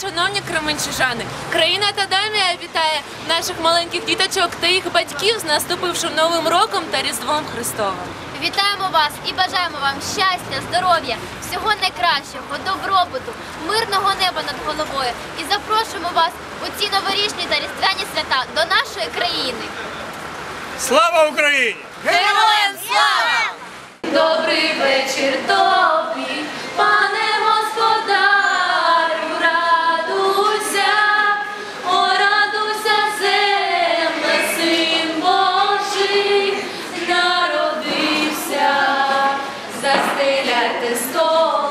шановні кременчужани! Країна Тадамія вітає наших маленьких діточок та їх батьків з наступившим Новим роком та Різдвом Христовим. Вітаємо вас і бажаємо вам щастя, здоров'я, всього найкращого, добробуту, мирного неба над головою. І запрошуємо вас у ці новорічні та різдвяні свята до нашої країни. Слава Україні! Героям de la testora.